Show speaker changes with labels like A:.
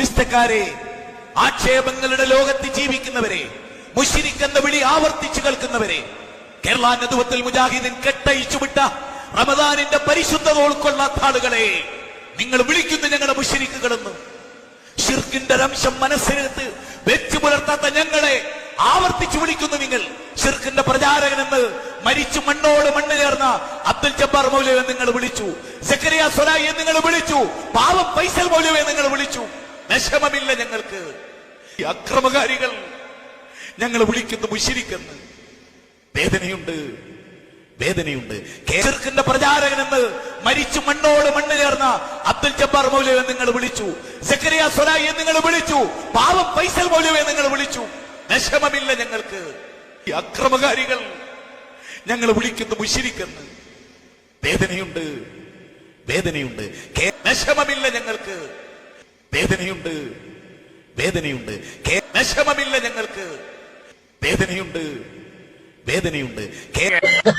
A: വിസ്തക്കാരെ ആക്ഷേപങ്ങളുടെ ലോകത്ത് ജീവിക്കുന്നവരെ മുഷിരിക്കെന്ന വിളി ആവർത്തിച്ചു കേൾക്കുന്നവരെ കേരള നദുവത്തിൽ മുജാഹിദിൻ കെട്ടയിച്ചു വിട്ട റമദാനിന്റെ പരിശുദ്ധത ഉൾക്കൊള്ളാത്ത ആളുകളെ നിങ്ങൾ വിളിക്കുന്നു ഞങ്ങളെ മുഷിരിക്കുകളെന്ന് ഷിർക്കിന്റെ രംശം മനസ്സിലെടുത്ത് വെച്ചു പുലർത്താത്ത ഞങ്ങളെ ആവർത്തിച്ചു വിളിക്കുന്നു നിങ്ങൾ. ഷിർക്കിന്റെ പ്രചാരകനെന്ന് മരിച്ചു മണ്ണോട് മണ്ണ് ചേർന്ന അബ്ദുൽ ജബ്ബാർ മൗലവെ നിങ്ങൾ വിളിച്ചു. സെക്കരിയ സ്വലായി നിങ്ങൾ വിളിച്ചു. പാവം ഫൈസൽ മൗലവെ നിങ്ങൾ വിളിച്ചു. വിഷമമില്ല ഞങ്ങൾക്ക്. ഈ അക്രമകാരികൾ ഞങ്ങൾ വിളിക്കുന്നു മുശിരിക്കുന്നു വേദനയുണ്ട് വേദനയുണ്ട്. കേസർക്കിന്റെ പ്രചാരകൻ എന്ന് മരിച്ചു മണ്ണോട് മണ്ണ് ചേർന്ന അബ്ദുൽ ജബ്ബാർ മൗലവെ നിങ്ങൾ വിളിച്ചു. സെക്രിയ സ്വലായി നിങ്ങൾ വിളിച്ചു. പാവം ഫൈസൽ മൗലവെ നിങ്ങൾ വിളിച്ചു. വിഷമമില്ല ഞങ്ങൾക്ക്. ഈ അക്രമകാരികൾ ഞങ്ങൾ വിളിക്കുന്നു മുഷിരിക്കെന്ന്. വേദനയുണ്ട് വേദനയുണ്ട്. വിഷമമില്ല ഞങ്ങൾക്ക്. വേദനയുണ്ട്. വേദനയുണ്ട്. വിഷമമില്ല ഞങ്ങൾക്ക്. വേദനയുണ്ട്. വേദനയുണ്ട്. കേ-